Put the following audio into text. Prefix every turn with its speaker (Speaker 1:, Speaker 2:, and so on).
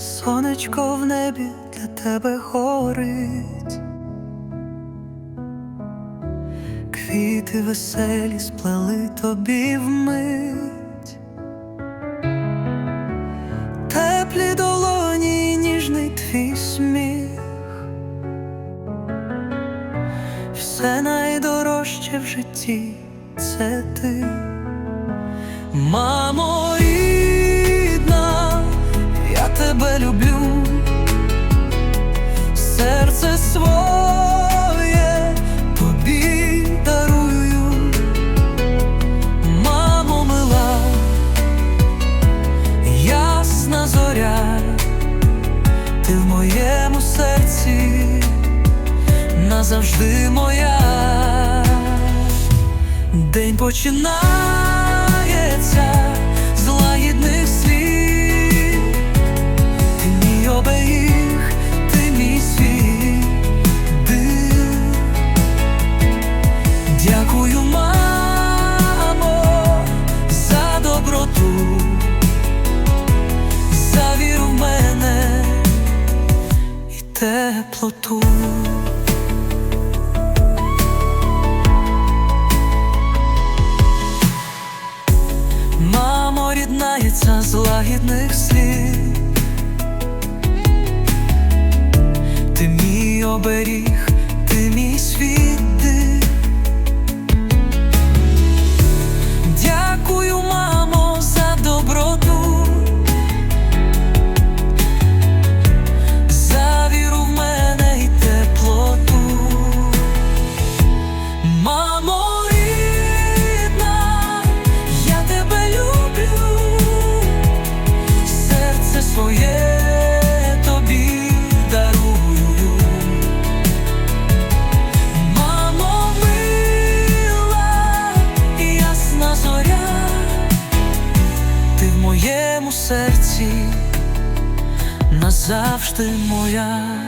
Speaker 1: сонечко в небі для тебе горить, квіти веселі сплели тобі вмить, теплі долоні, ніжний твій сміх, все найдорожче в житті це ти. Мамо День починається з лагідних слів, ти мій оберіг, ти мій світ див. Дякую, мамо, за доброту, за віру в мене і теплоту. Мамо ріднається з лагідних слів, ти мій оберіг, моєму серці назавжди моя.